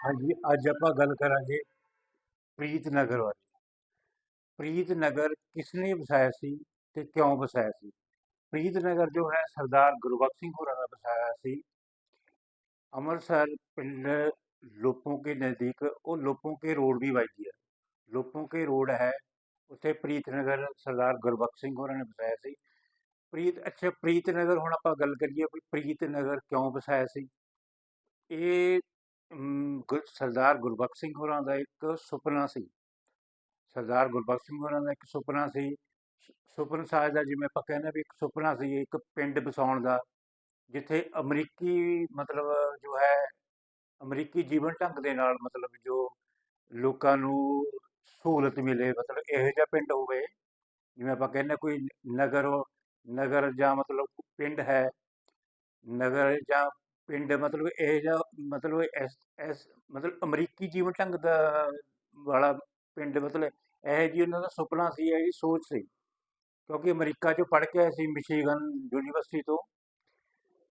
ਹਾਂਜੀ, ਅੱਜ ਆਪਾਂ ਗੱਲ ਕਰਾਂਗੇ ਪ੍ਰੀਤ ਨਗਰ ਬਾਰੇ। ਪ੍ਰੀਤ ਨਗਰ ਕਿਸ ਨੇ ਵਸਾਇਆ ਸੀ ਤੇ ਕਿਉਂ ਵਸਾਇਆ ਸੀ? ਪ੍ਰੀਤ ਨਗਰ ਜੋ ਹੈ, ਸਰਦਾਰ ਗੁਰਬਖਸ਼ ਸਿੰਘ ਹੋਰਾਂ ਦਾ ਵਸਾਇਆ ਸੀ। ਅੰਮ੍ਰਿਤਸਰ ਪਿੰਡ ਲੋਪੋਂ ਕੇ ਨਜ਼ਦੀਕ, ਉਹ ਲੋਪੋਂ ਕੇ ਰੋਡ ਵੀ ਵੱਜਦੀ ਹੈ। ਲੋਪੋਂ ਕੇ ਰੋਡ ਹੈ, ਉੱਥੇ ਪ੍ਰੀਤ ਨਗਰ ਸਰਦਾਰ ਗੁਰਬਖਸ਼ ਸਿੰਘ ਹੋਰਾਂ ਨੇ ਵਸਾਇਆ ਸੀ। ਪ੍ਰੀਤ, ਅੱਛਾ, ਪ੍ਰੀਤ ਨਗਰ ਹੁਣ ਆਪਾਂ ਗੱਲ ਕਰੀਏ ਵੀ ਪ੍ਰੀਤ ਨਗਰ ਕਿਉਂ ਵਸਾਇਆ ਸੀ? ਇਹ ਸਰਦਾਰ ਗੁਰਬਖਸ਼ ਸਿੰਘ ਹੋਰਾਂ ਦਾ ਇੱਕ ਸੁਪਨਾ ਸੀ। ਸਰਦਾਰ ਗੁਰਬਖਸ਼ ਸਿੰਘ ਹੋਰਾਂ ਦਾ ਇੱਕ ਸੁਪਨਾ ਸੀ। ਸੁਪਨਾ ਸੁਪਨ ਸਾਜ ਦਾ ਜਿਵੇਂ ਆਪਾਂ ਕਹਿੰਦੇ ਵੀ ਇੱਕ ਸੁਪਨਾ ਸੀ, ਇੱਕ ਪਿੰਡ ਵਸਾਉਣ ਦਾ, ਜਿੱਥੇ ਅਮਰੀਕੀ ਮਤਲਬ ਜੋ ਹੈ, ਅਮਰੀਕੀ ਜੀਵਨ ਢੰਗ ਦੇ ਨਾਲ ਮਤਲਬ ਜੋ ਲੋਕਾਂ ਨੂੰ ਸਹੂਲਤ ਮਿਲੇ, ਮਤਲਬ ਇਹੋ ਜਿਹਾ ਪਿੰਡ ਹੋਵੇ, ਜਿਵੇਂ ਆਪਾਂ ਕਹਿੰਦੇ ਕੋਈ ਨਗਰ ਨਗਰ ਜਾਂ ਮਤਲਬ ਪਿੰਡ ਹੈ, ਨਗਰ ਜਾਂ ਪਿੰਡ ਮਤਲਬ ਇਹ ਜਿਹਾ ਮਤਲਬ ਇਸ ਇਸ ਮਤਲਬ ਅਮਰੀਕੀ ਜੀਵਨ ਢੰਗ ਦਾ ਵਾਲਾ ਪਿੰਡ ਮਤਲਬ ਇਹ ਜੀ ਉਹਨਾਂ ਦਾ ਸੁਪਨਾ ਸੀ, ਇਹ ਜੀ ਸੋਚ ਸੀ। ਕਿਉਂਕਿ ਅਮਰੀਕਾ 'ਚੋਂ ਪੜ੍ਹ ਕੇ ਆਏ ਸੀ ਮਿਸ਼ੀਗਨ ਯੂਨੀਵਰਸਿਟੀ ਤੋਂ।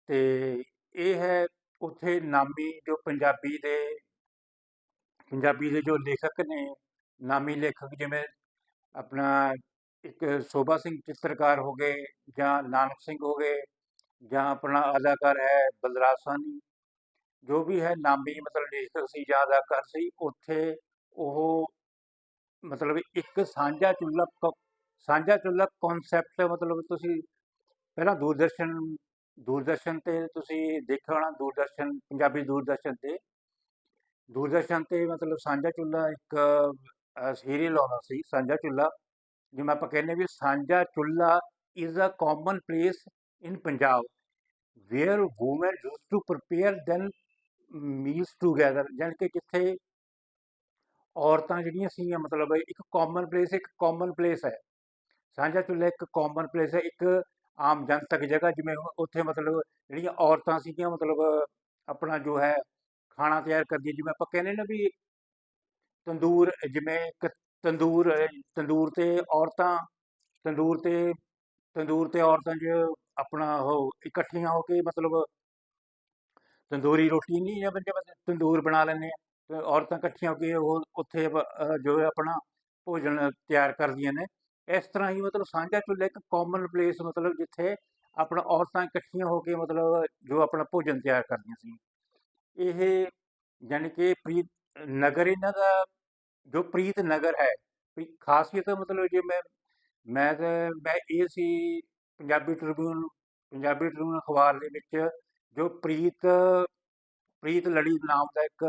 ਤੇ ਇਹ ਹੈ ਉੱਥੇ ਨਾਮੀ ਜੋ ਪੰਜਾਬੀ ਦੇ ਪੰਜਾਬੀ ਦੇ ਜੋ ਲੇਖਕ ਨੇ, ਨਾਮੀ ਲੇਖਕ ਜਿਵੇਂ ਆਪਣਾ ਇੱਕ ਸੋਭਾ ਸਿੰਘ ਚਿੱਤਰਕਾਰ ਹੋ ਗਏ ਜਾਂ ਨਾਨਕ ਸਿੰਘ ਹੋ ਗਏ ਜਾਂ ਆਪਣਾ ਅਦਾਕਾਰ ਹੈ ਬਲਰਾਜ ਸਾਹਨੀ, ਜੋ ਵੀ ਹੈ ਨਾਮੀ ਮਤਲਬ ਲੇਖਕ ਸੀ ਜਾਂ ਅਦਾਕਾਰ ਸੀ, ਉੱਥੇ ਉਹ ਮਤਲਬ ਇੱਕ ਸਾਂਝਾ ਚੁੱਲ੍ਹਾ ਸਾਂਝਾ ਚੁੱਲ੍ਹਾ ਕਨਸੈਪਟ ਮਤਲਬ ਤੁਸੀਂ ਪਹਿਲਾਂ ਦੂਰਦਰਸ਼ਨ ਦੂਰਦਰਸ਼ਨ ਤੇ ਤੁਸੀਂ ਦੇਖਿਆ ਹੋਣਾ ਦੂਰਦਰਸ਼ਨ, ਪੰਜਾਬੀ ਦੂਰਦਰਸ਼ਨ ਤੇ। ਦੂਰਦਰਸ਼ਨ ਤੇ ਮਤਲਬ ਸਾਂਝਾ ਚੁੱਲ੍ਹਾ ਇੱਕ ਸੀਰੀਅਲ ਆਉਂਦਾ ਸੀ, ਸਾਂਝਾ ਚੁੱਲ੍ਹਾ, ਜਿਵੇਂ ਆਪਾਂ ਕਹਿੰਦੇ ਵੀ ਸਾਂਝਾ ਚੁੱਲ੍ਹਾ is a common place in Punjab where woman use to prepare then meals together ਜਾਣੀ ਕਿ ਜਿੱਥੇ ਔਰਤਾਂ ਜਿਹੜੀਆਂ ਸੀਗੀਆਂ, ਮਤਲਬ ਇੱਕ ਕਾਮਨ ਪਲੇਸ ਇੱਕ ਕਾਮਨ ਪਲੇਸ ਹੈ। ਸਾਂਝਾ ਚੁੱਲ੍ਹਾ ਇੱਕ ਕਾਮਨ ਪਲੇਸ ਹੈ, ਇੱਕ ਆਮ ਜਨਤਕ ਜਗ੍ਹਾ ਜਿਵੇਂ ਉੱਥੇ ਮਤਲਬ ਜਿਹੜੀਆਂ ਔਰਤਾਂ ਸੀਗੀਆਂ, ਮਤਲਬ ਆਪਣਾ ਜੋ ਹੈ, ਖਾਣਾ ਤਿਆਰ ਕਰਦੀਆਂ। ਜਿਵੇਂ ਆਪਾਂ ਕਹਿੰਦੇ ਨਾ ਵੀ ਤੰਦੂਰ, ਜਿਵੇਂ ਤੰਦੂਰ ਤੰਦੂਰ ਤੇ ਔਰਤਾਂ, ਤੰਦੂਰ ਤੇ ਤੰਦੂਰ ਤੇ ਔਰਤਾਂ 'ਚ ਆਪਣਾ ਉਹ ਇਕੱਠੀਆਂ ਹੋ ਕੇ ਮਤਲਬ ਤੰਦੂਰੀ ਰੋਟੀ ਨਹੀਂ ਜਾਂ ਬੰਦੇ ਤੰਦੂਰ ਬਣਾ ਲੈਂਦੇ ਆ, ਤੇ ਔਰਤਾਂ ਇਕੱਠੀਆਂ ਹੋ ਕੇ ਉਹ ਉੱਥੇ ਜੋ ਆਪਣਾ ਭੋਜਨ ਤਿਆਰ ਕਰਦੀਆਂ ਨੇ। ਇਸ ਤਰ੍ਹਾਂ ਹੀ ਮਤਲਬ ਸਾਂਝਾ ਚੁੱਲ੍ਹਾ ਇੱਕ ਕਾਮਨ ਪਲੇਸ ਮਤਲਬ ਜਿੱਥੇ ਆਪਣਾ ਔਰਤਾਂ ਇਕੱਠੀਆਂ ਹੋ ਕੇ ਮਤਲਬ ਜੋ ਆਪਣਾ ਭੋਜਨ ਤਿਆਰ ਕਰਦੀਆਂ ਸੀ। ਇਹ ਯਾਨੀ ਕਿ ਪ੍ਰੀਤ ਨਗਰ ਇਹਨਾਂ ਦਾ ਜੋ ਪ੍ਰੀਤ ਨਗਰ ਹੈ ਖਾਸੀਅਤ ਮਤਲਬ ਜੇ ਮੈਂ ਮੈਂ ਤੇ, ਮੈਂ ਇਹ ਸੀ ਪੰਜਾਬੀ ਟ੍ਰਿਬਿਊਨ ਪੰਜਾਬੀ ਟ੍ਰਿਬਿਊਨ ਅਖਬਾਰ ਦੇ ਵਿੱਚ ਜੋ ਪ੍ਰੀਤ ਪ੍ਰੀਤ ਲੜੀ ਨਾਮ ਦਾ ਇੱਕ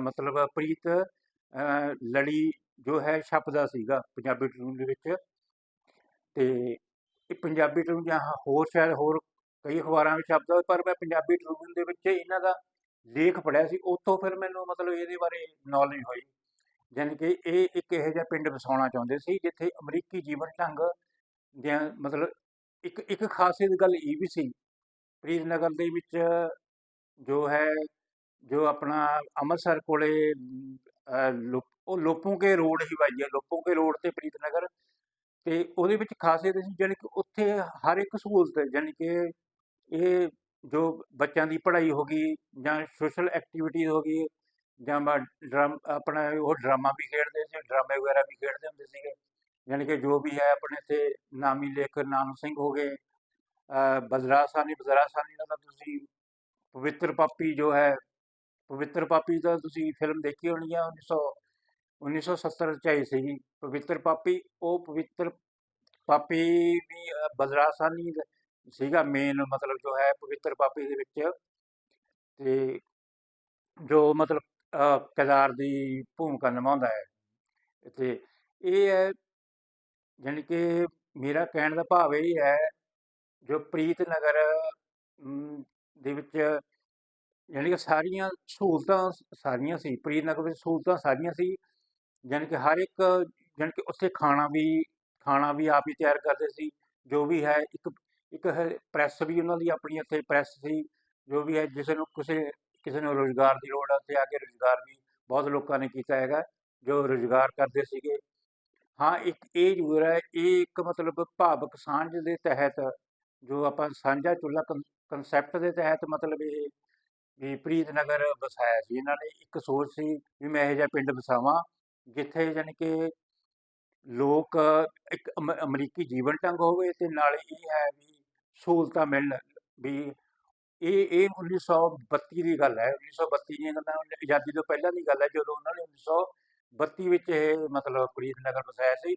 ਮਤਲਬ ਪ੍ਰੀਤ ਲੜੀ ਜੋ ਹੈ ਛਪਦਾ ਸੀਗਾ ਪੰਜਾਬੀ ਟ੍ਰਿਬਿਊਨ ਦੇ ਵਿੱਚ। ਤੇ ਇਹ ਪੰਜਾਬੀ ਟ੍ਰਿਬਿਊਨ ਜਾਂ ਹੋਰ ਸ਼ਾਇਦ ਹੋਰ ਕਈ ਅਖਬਾਰਾਂ ਵਿੱਚ ਛਪਦਾ ਹੋਵੇ, ਪਰ ਮੈਂ ਪੰਜਾਬੀ ਟ੍ਰਿਬਿਊਨ ਦੇ ਵਿੱਚ ਇਹਨਾਂ ਦਾ ਲੇਖ ਪੜ੍ਹਿਆ ਸੀ। ਉੱਥੋਂ ਫਿਰ ਮੈਨੂੰ ਮਤਲਬ ਇਹਦੇ ਬਾਰੇ ਨੌਲੇਜ ਹੋਈ। ਜਾਣੀ ਕਿ ਇਹ ਇੱਕ ਇਹੋ ਜਿਹਾ ਪਿੰਡ ਵਸਾਉਣਾ ਚਾਹੁੰਦੇ ਸੀ ਜਿੱਥੇ ਅਮਰੀਕੀ ਜੀਵਨ ਢੰਗ ਦੀਆਂ ਮਤਲਬ ਇੱਕ ਇੱਕ ਖਾਸੀਅਤ ਗੱਲ ਇਹ ਵੀ ਸੀ ਪ੍ਰੀਤਨਗਰ ਦੇ ਵਿੱਚ ਜੋ ਹੈ ਜੋ ਆਪਣਾ ਅੰਮ੍ਰਿਤਸਰ ਕੋਲੇ ਅਮ, ਉਹ ਲੋਪੋਂ ਕੇ ਰੋਡ ਹੀ ਵੱਜਦੀ ਹੈ ਲੋਪੋਂ ਕੇ ਰੋਡ ਤੇ ਪ੍ਰੀਤਨਗਰ ਤੇ ਉਹਦੇ ਵਿੱਚ ਖਾਸੀਅਤ ਸੀ ਜਾਣੀ ਕਿ ਉੱਥੇ ਹਰ ਇੱਕ ਸਹੂਲਤ ਹੈ ਜਾਣੀ ਕਿ ਇਹ ਜੋ ਬੱਚਿਆਂ ਦੀ ਪੜ੍ਹਾਈ ਹੋ ਗਈ ਜਾਂ ਸੋਸ਼ਲ ਐਕਟੀਵਿਟੀ ਹੋ ਗਈ ਜਾਂ ਬਾ ਡਰਮ ਆਪਣਾ ਉਹ ਡਰਾਮਾ ਵੀ ਖੇਡਦੇ ਸੀ ਡਰਾਮੇ ਵਗੈਰਾ ਵੀ ਖੇਡਦੇ ਹੁੰਦੇ ਸੀਗੇ। ਯਾਨੀ ਕਿ ਜੋ ਵੀ ਹੈ ਆਪਣੇ ਤੇ ਨਾਮੀ ਲੇਖਕ ਨਾਨਕ ਸਿੰਘ ਹੋ ਗਏ ਅ, ਬਲਰਾਜ ਸਾਹਨੀ ਦਾ ਤਾਂ ਤੁਸੀਂ ਪਵਿੱਤਰ ਪਾਪੀ ਜੋ ਹੈ ਪਵਿੱਤਰ ਪਾਪੀ ਦਾ ਤੁਸੀਂ ਫਿਲਮ ਦੇਖੀ ਹੋਣੀ ਆ 1900 1970 ਚ ਆਈ ਸੀਗੀ। ਪਵਿੱਤਰ ਪਾਪੀ ਉਹ ਪਵਿੱਤਰ ਪਾਪੀ ਵੀ ਅ, ਬਲਰਾਜ ਸੀਗਾ ਮੇਨ ਮਤਲਬ ਜੋ ਹੈ ਪਵਿੱਤਰ ਪਾਪੀ ਦੇ ਵਿੱਚ। ਤੇ ਜੋ ਮਤਲਬ ਅ, ਦੀ ਭੂਮਿਕਾ ਨਿਭਾਉਂਦਾ ਹੈ। ਤੇ ਇਹ ਹੈ ਜਾਣੀ ਕਿ ਮੇਰਾ ਕਹਿਣ ਦਾ ਭਾਵ ਇਹ ਹੈ ਜੋ ਪ੍ਰੀਤ ਨਗਰ ਅਮ, ਦੇ ਵਿੱਚ ਜਾਣੀ ਕਿ ਸਾਰੀਆਂ ਸਹੂਲਤਾਂ ਸਾਰੀਆਂ ਸੀ ਪ੍ਰੀਤ ਨਗਰ ਵਿੱਚ ਸਹੂਲਤਾਂ ਸਾਰੀਆਂ ਸੀ ਜਾਣੀ ਕਿ ਹਰ ਇੱਕ ਜਾਣੀ ਕਿ ਉੱਥੇ ਖਾਣਾ ਵੀ ਖਾਣਾ ਵੀ ਆਪ ਹੀ ਤਿਆਰ ਕਰਦੇ ਸੀ ਜੋ ਵੀ ਹੈ ਇੱਕ ਇੱਕ ਪ੍ਰੈਸ ਵੀ ਉਹਨਾਂ ਦੀ ਆਪਣੀ ਇੱਥੇ ਪ੍ਰੈਸ ਸੀ ਜੋ ਵੀ ਹੈ ਜਿਸ ਨੂੰ ਕਿਸੇ ਕਿਸੇ ਨੂੰ ਰੋਜ਼ਗਾਰ ਦੀ ਲੋੜ ਹੈ ਉੱਥੇ ਆ ਕੇ ਰੋਜ਼ਗਾਰ ਵੀ ਬਹੁਤ ਲੋਕਾਂ ਨੇ ਕੀਤਾ ਹੈਗਾ ਜੋ ਰੋਜ਼ਗਾਰ ਕਰਦੇ ਸੀਗੇ। ਹਾਂ, ਇੱਕ ਇਹ ਜ਼ਰੂਰ ਹੈ, ਇਹ ਇੱਕ ਮਤਲਬ ਭਾਵਕ ਸਾਂਝ ਦੇ ਤਹਿਤ ਜੋ ਆਪਾਂ ਸਾਂਝਾ ਚੁੱਲ੍ਹਾ ਕਨਸੈਪਟ ਦੇ ਤਹਿਤ ਮਤਲਬ ਇਹ ਵੀ ਪ੍ਰੀਤ ਨਗਰ ਵਸਾਇਆ ਸੀ। ਇਹਨਾਂ ਨੇ ਇੱਕ ਸੋਚ ਸੀ ਵੀ ਮੈਂ ਇਹੋ ਜਿਹਾ ਪਿੰਡ ਵਸਾਵਾਂ, ਜਿੱਥੇ ਜਾਣੀ ਕਿ ਲੋਕ ਇੱਕ ਅਮ, ਅਮਰੀਕੀ ਜੀਵਨ ਢੰਗ ਹੋਵੇ ਤੇ ਨਾਲ ਇਹ ਹੈ ਵੀ ਸਹੂਲਤਾਂ ਮਿਲਣ, ਵੀ ਇਹ ਇਹ 1932 ਦੀ ਗੱਲ ਹੈ। 1932 ਦੀਆਂ ਗੱਲਾਂ, ਆਜ਼ਾਦੀ ਤੋਂ ਪਹਿਲਾਂ ਦੀ ਗੱਲ ਹੈ, ਜਦੋਂ ਉਹਨਾਂ ਨੇ 1932 ਵਿੱਚ ਇਹ ਮਤਲਬ ਪ੍ਰੀਤ ਨਗਰ ਵਸਾਇਆ ਸੀ।